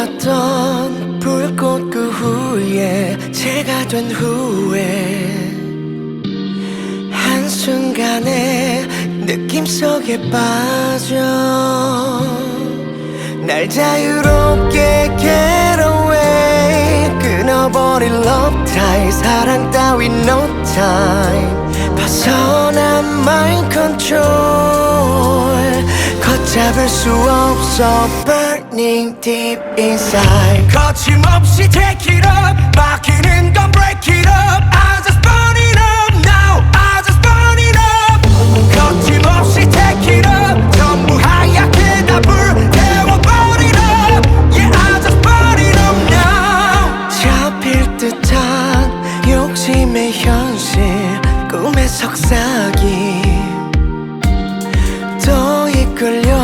몰랐던 불꽃 그 후에 제가 된 후에 한순간에 느낌 속에 빠져. 날 자유롭게 get away 끊어버릴 love tie 사랑 따위 no time. 벗어난 mind control. 걷 잡을 수 없어 Burning deep inside 거침없이 take it up 막히는 건 break it up I just burn it up now I just burn it up 거침없이 take it up 전부 하얗게 다 불태워버린 up Yeah I just burn it up now 잡힐 듯한 욕심의 현실 꿈의 속삭임 또 이끌려